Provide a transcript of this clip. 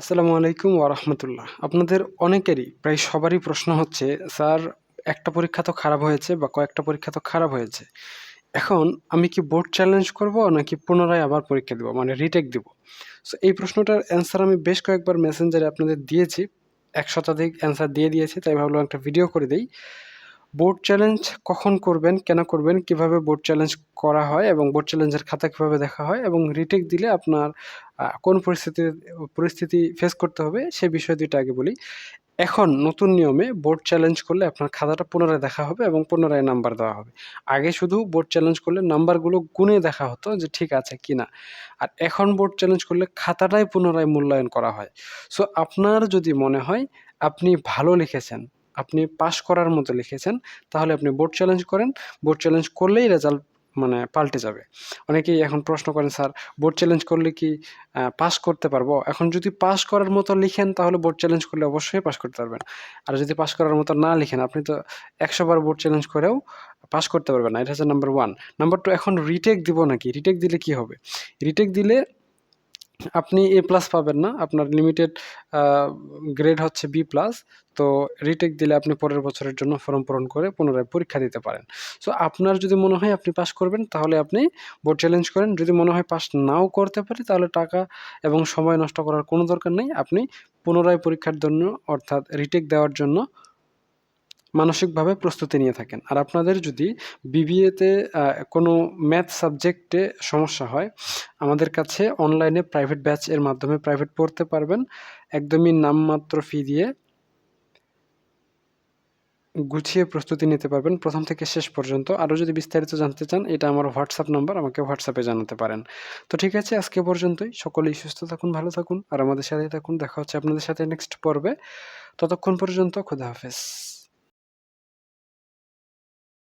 আসসালামু আলাইকুম ওরহমতুল্লাহ আপনাদের অনেকেরই প্রায় সবারই প্রশ্ন হচ্ছে, স্যার, একটা পরীক্ষা তো খারাপ হয়েছে বা কয়েকটা পরীক্ষা তো খারাপ হয়েছে। এখন আমি কি বোর্ড চ্যালেঞ্জ করব নাকি পুনরায় আবার পরীক্ষা দেবো মানে রিটেক দিব? সো এই প্রশ্নটার অ্যান্সার আমি বেশ কয়েকবার মেসেঞ্জারে আপনাদের দিয়েছি। এক শতাধিক অ্যান্সার দিয়ে দিয়েছি, তাই ভাবলাম একটা ভিডিও করে দিই। বোর্ড চ্যালেঞ্জ কখন করবেন, কেন করবেন, কীভাবে বোর্ড চ্যালেঞ্জ করা হয় এবং বোর্ড চ্যালেঞ্জের খাতা কীভাবে দেখা হয় এবং রিটেক দিলে আপনার কোন পরিস্থিতি পরিস্থিতি ফেস করতে হবে সে বিষয় দুইটা আগে বলি। এখন নতুন নিয়মে বোর্ড চ্যালেঞ্জ করলে আপনার খাতাটা পুনরায় দেখা হবে এবং পুনরায় নাম্বার দেওয়া হবে। আগে শুধু বোর্ড চ্যালেঞ্জ করলে নাম্বারগুলো গুনে দেখা হতো যে ঠিক আছে কি না আর এখন বোর্ড চ্যালেঞ্জ করলে খাতাটাই পুনরায় মূল্যায়ন করা হয়। সো আপনার যদি মনে হয় আপনি ভালো লিখেছেন আপনি পাশ করার মতো লিখেছেন, তাহলে আপনি বোর্ড চ্যালেঞ্জ করেন। বোর্ড চ্যালেঞ্জ করলেই রেজাল্ট মানে পাল্টে যাবে। অনেকেই এখন প্রশ্ন করেন, স্যার বোর্ড চ্যালেঞ্জ করলে কি পাস করতে পারব? এখন যদি পাস করার মতো লিখেন, তাহলে বোর্ড চ্যালেঞ্জ করলে অবশ্যই পাস করতে পারবেন। আর যদি পাস করার মতো না লিখেন, আপনি তো একশো বার বোর্ড চ্যালেঞ্জ করেও পাস করতে পারবেন না। এটা হচ্ছে নাম্বার ওয়ান নাম্বার টু এখন রিটেক দিব নাকি? রিটেক দিলে কি হবে? রিটেক দিলে আপনি এ প্লাস পাবেন না। আপনার লিমিটেড গ্রেড হচ্ছে বি প্লাস তো রিটেক দিলে আপনি পরের বছরের জন্য ফর্ম পূরণ করে পুনরায় পরীক্ষা দিতে পারেন। সো আপনার যদি মনে হয় আপনি পাস করবেন, তাহলে আপনি বোর্ড চ্যালেঞ্জ করেন। যদি মনে হয় পাস নাও করতে পারি, তাহলে টাকা এবং সময় নষ্ট করার কোনো দরকার নেই। আপনি পুনরায় পরীক্ষার জন্য, অর্থাৎ রিটেক দেওয়ার জন্য মানসিকভাবে প্রস্তুতি নিয়ে থাকেন। আর আপনাদের যদি বিবিএতে কোনো ম্যাথ সাবজেক্টে সমস্যা হয়, আমাদের কাছে অনলাইনে প্রাইভেট ব্যাচ এর মাধ্যমে প্রাইভেট পড়তে পারবেন। একদমই নামমাত্র ফি দিয়ে গুছিয়ে প্রস্তুতি নিতে পারবেন প্রথম থেকে শেষ পর্যন্ত। আরও যদি বিস্তারিত জানতে চান, এটা আমার হোয়াটসঅ্যাপ নাম্বার আমাকে হোয়াটসঅ্যাপে জানাতে পারেন। তো ঠিক আছে, আজকে পর্যন্তই। সকলেই সুস্থ থাকুন, ভালো থাকুন, আর আমাদের সাথে থাকুন। দেখা হচ্ছে আপনাদের সাথে নেক্সট পর্বে। ততক্ষণ পর্যন্ত খুদা হাফেজ।